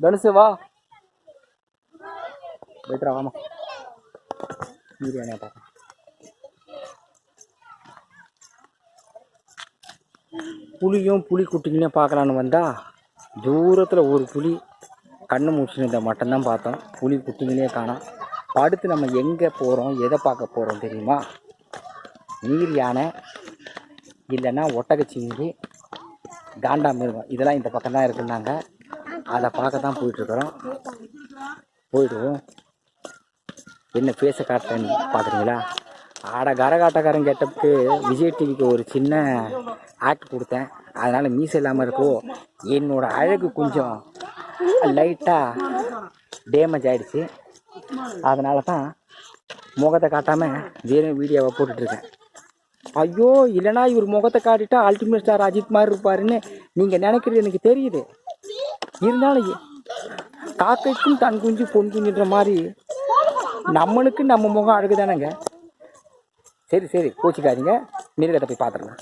தனுசு வா. போய்ட்டுரா வாமா பிரியாணியா பார்க்க புளியும் புளி குட்டிங்களையும் பார்க்கலான்னு வந்தால் தூரத்தில் ஒரு புளி கண்ணை முடிச்சுருந்த மட்டும்தான் பார்த்தோம். புளி குட்டிங்களே காணோம். அடுத்து நம்ம எங்கே போகிறோம் எதை பார்க்க போகிறோம் தெரியுமா? நீர் யானை இல்லைன்னா ஒட்டகச்சிங்கி காண்டா மிருகம் இதெல்லாம் இந்த பக்கம் தான் இருக்குன்னாங்க. அதை பார்க்க தான் போயிட்டுருக்குறோம். போயிடுவோம். என்ன பேச காட்டுறேன்னு பார்க்குறீங்களா ஆட கரகாட்டக்காரன் கேட்டப்புக்கு விஜய் டிவிக்கு ஒரு சின்ன ஆக்ட் கொடுத்தேன். அதனால் மீசை இல்லாமல் இருக்கோ என்னோட அழகு கொஞ்சம் லைட்டாக டேமேஜ் ஆகிடுச்சு அதனால தான் முகத்தை காட்டாமல் வெறும் வீடியோவை போட்டுட்ருக்கேன். ஐயோ இல்லைனா இவர் முகத்தை காட்டிட்டா அல்டிமேட் ஸ்டார் அஜித் மாதிரி இருப்பாருன்னு நீங்கள் நினைக்கிறது எனக்கு தெரியுது. இருந்தாலும் காக்கைக்கும் தன் குஞ்சு பொன் குஞ்சுன்ற மாதிரி நம்மளுக்கு நம்ம முகம் அழகு தானேங்க சரி சரி கோச்சிக்காதீங்க. மிருகத்தை போய் பார்த்துடலாம்.